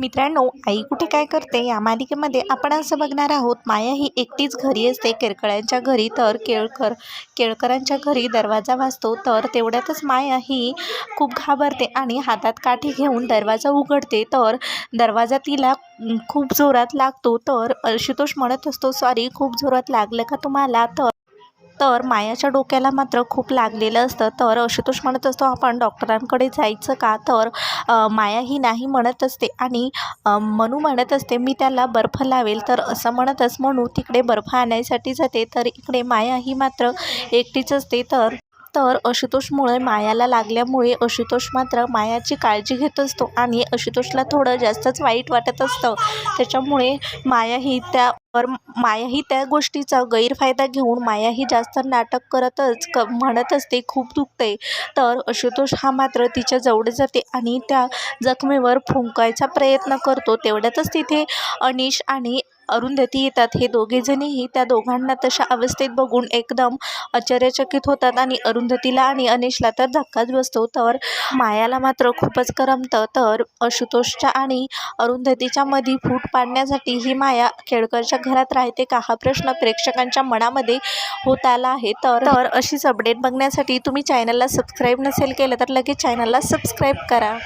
मित्रांनो आई कुठे काय करते? या मालिकेमध्ये आपण असं बघणार आहोत माया ही एकटीच घरी असते. केळकळ्यांच्या घरी तर केळकर केळकरांच्या घरी दरवाजा वाजतो तर तेवढ्यातच माया ही खूप घाबरते आणि हातात काठी घेऊन दरवाजा उघडते. तर दरवाजा तिला खूप जोरात लागतो. तर आशुतोष म्हणत असतो सॉरी खूप जोरात लागलं का तुम्हाला? तर तर मायाच्या डोक्याला मात्र खूप लागलेलं असतं. तर आशुतोष म्हणत असतो आपण डॉक्टरांकडे जायचं का? तर माया ही नाही म्हणत असते आणि मनू म्हणत असते मी त्याला बर्फ लावेल. तर असं म्हणतच मनू तिकडे बर्फ आणायसाठी जाते. तर इकडे माया ही मात्र एकटीच असते. तर तर आशुतोषमुळे मायाला लागल्यामुळे आशुतोष मात्र मायाची काळजी घेत असतो आणि आशुतोषला थोडं जास्तच वाईट वाटत असतं. त्याच्यामुळे माया ही त्यावर माया ही त्या गोष्टीचा गैरफायदा घेऊन माया ही जास्त नाटक करतच क म्हणत असते खूप दुखते. तर आशुतोष हा मात्र तिच्या जवळ जाते आणि त्या जखमेवर फुंकायचा प्रयत्न करतो. तेवढ्यातच तिथे अनिश आणि अरुंधती येतात. हे दोघेजणीही त्या दोघांना तशा अवस्थेत बघून एकदम आश्चर्यचकित होतात आणि अरुंधतीला आणि अनिशला तर धक्काच बसतो. तर मायाला मात्र खूपच करमतं. तर आशुतोषच्या आणि अरुंधतीच्या मध्ये फूट पाडण्यासाठी ही माया केळकरच्या घरात राहते का? हा प्रश्न प्रेक्षकांच्या मनामध्ये होत आला आहे. तर तर अशीच अपडेट बघण्यासाठी तुम्ही चॅनलला सबस्क्राईब नसेल केलं तर लगेच चॅनलला सबस्क्राईब करा.